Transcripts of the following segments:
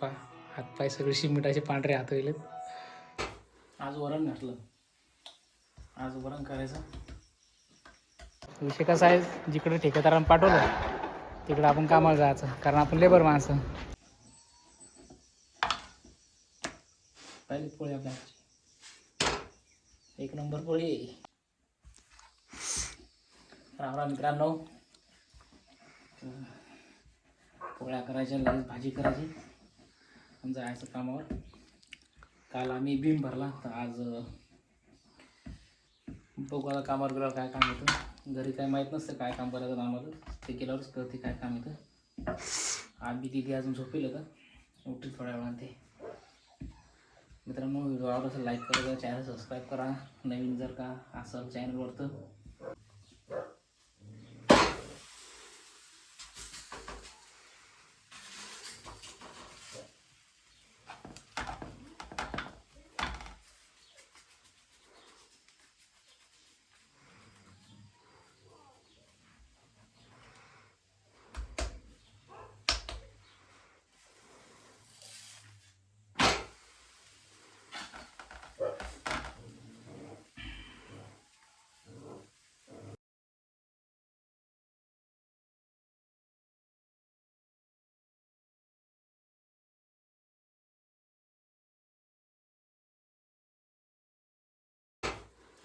पा हातपाय सगळे शिमिटाचे पांढरे हात होईल आज वरण घातलं. आज वरण करायचं. विषय कसा आहे जिकडे ठेकेदारानं पाठवलं तिकडं आपण कामाला जायचं कारण आपण लेबर माणसं. पहिली पोळी आपल्या. एक नंबर पोळी. राम राम मित्रांनो पोळ्या करायच्या लगेच भाजी करायची. जायचं कामावर. काल आम्ही बीम भरला तर आज अं, बघू आता कामावर गेल्यावर काय काम येतं घरी काय माहीत नसतं काय काम करायचं आम्हाला. ते केल्यावरच कळते काय काम येतं आम्ही दिदी अजून झोपेल का? उठली थोड्या वेळानं ते. मित्रांनो व्हिडिओ आवडत असेल लाईक करा चॅनल सबस्क्राईब करा. नवीन जर का असं चॅनलवर तर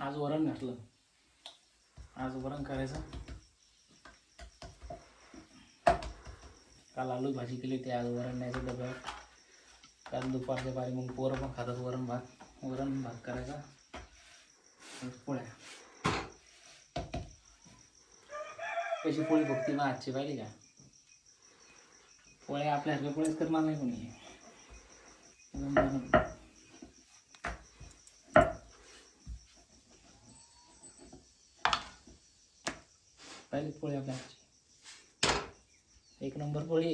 आज वरण घातलं. आज वरण करायचं. काल आलू भाजी केली ते आज वरण न्यायचं डब्यात काल दुपारच्या पारी मग पोरं पण खातात वरण भात. वरण भात करायचा. पोळ्या. कशी पोळी बघती ना आजची पाहिली का? पोळ्या आपल्यासारख्या पोळ्याच करणार नाही कोणी. पहिली पोळी आपल्या हातची. एक नंबर पोळी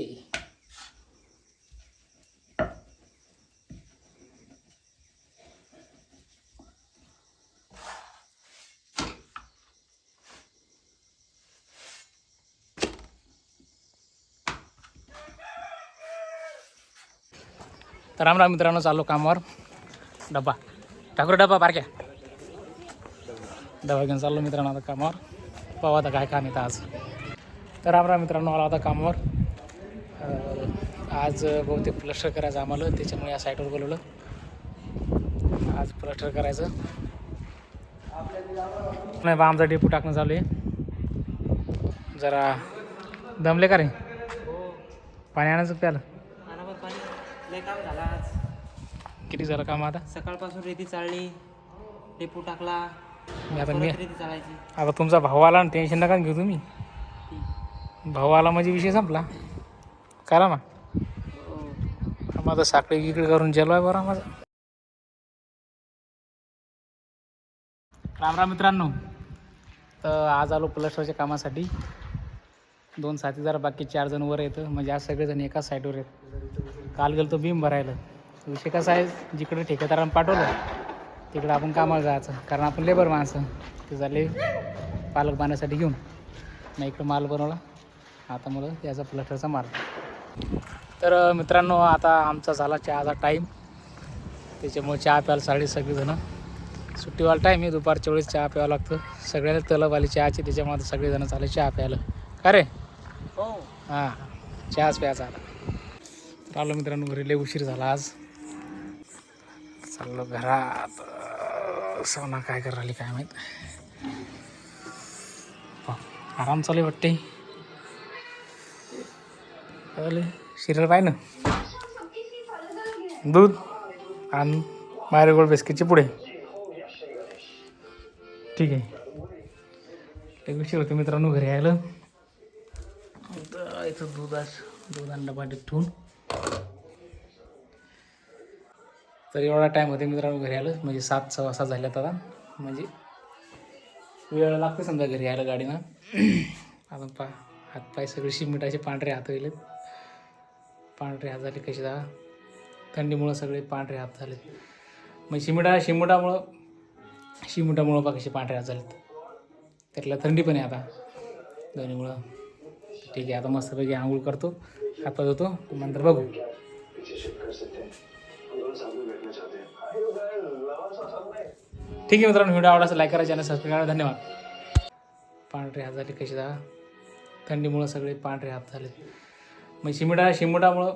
तर राम राम मित्रांनो चाललो कामावर डब्बा ठाकूर डब्बा बारक्या डबा घेऊन चाललो मित्रांनो आता कामावर पाहू आता काय काम येतं आज. तर राम राम मित्रांनो आला आता कामावर. आज बहुतेक प्लस्टर करायचं आम्हाला त्याच्यामुळे या साईटवर बोलवलं. आज प्लस्टर करायचं. नाही बा आमचा डेपू टाकणं चालू आहे. जरा दमले का रे? पाणी आणायचं प्याला काम झालं आज. किती झालं काम आता? सकाळपासून रेती चालली डेपू टाकला. मी आता मी चालायची आता तुमचा भाऊ आला ना टेन्शन नका घेऊ तुम्ही. भाऊ आला म्हणजे विषय संपला. करा ना. माझं साखळी इकडे करून जेलो आहे बरं माझं राम राम मित्रांनो. तर आज आलो प्लस्टरच्या कामासाठी. दोन साथी जरा बाकी चार जण वर येतं म्हणजे आज सगळेजण एकाच साईडवर आहेत. काल गेलो तो बीम भरायला. विषय कसा आहे? जिकडे ठेकेदारानं पाठवलं. तिकडं आपण कामाला जायचं. कारण आपण लेबर माणसं. ते झाले पालक बांधण्यासाठी घेऊन. मी इकडं माल बनवला. आता मला त्याचा प्लस्टरचा माल. तर मित्रांनो आता आमचा झाला चहाचा टाईम त्याच्यामुळे चहा प्यायला साडे सगळेजणं. सुट्टीवाला टाईम आहे. दुपारच्या वेळेस चहा प्यावं लागतं. सगळ्याला तलब आली चहाची. त्याच्यामुळे आता सगळेजणं चालले चहा प्यायला. का रे? हो. हां. चहाच प्यायचा आता. तर आलो मित्रांनो घरी लय उशीर झाला आज. चाललो घरात. सवना सोना काय कर राहिली काय माहीत? आराम चालू आहे वाटते शिरल पाय ना. दूध आणि मायरेगोल्ड बिस्किटचे पुढे ठीक आहे. एक विषय होते मित्रांनो घरी यायला. तर इथं दूध दूध आणलं पाठी ठेवून. तर एवढा टाईम होते मित्रांनो घरी आलं म्हणजे सात सव्वा सात झाल्यात आता. म्हणजे वेळ लागते समजा घरी यायला गाडीनं. अजून पा हातपाय सगळे शिमिटाचे पांढरे हात होईल पांढरे हात झाले कसे जा थंडीमुळं सगळे पांढरे हात झालेत. मग शिमिटा शिमिटामुळं शिमिटामुळं पा कसे पांढरे हात झालेत. त्यातला थंडी पण आहे आता. दोन्हीमुळं. ठीक आहे आता मस्तपैकी आंघोळ करतो. हात धुतो. नंतर बघू. ठीक आहे मित्रांनो व्हिडिओ आवडला लाईक करा आणि सबस्क्राईब करा. धन्यवाद. पांढरे हात झाले कसे जा थंडीमुळं सगळे पांढरे हात झालेत. मग शिमिटा शिमुटामुळं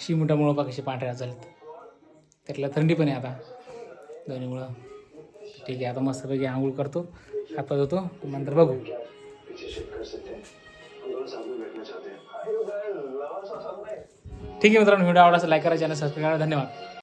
शिमुटामुळं बघा कसे पांढरे हात झालेत. त्यातला थंडी पण आहे आता. दोन्हीमुळं. ठीक आहे आता मस्तपैकी आंघोळ करतो हात धुतो नंतर बघू. ठीक आहे मित्रांनो व्हिडिओ आवडला लाईक करा चॅनल सबस्क्राईब करा. धन्यवाद.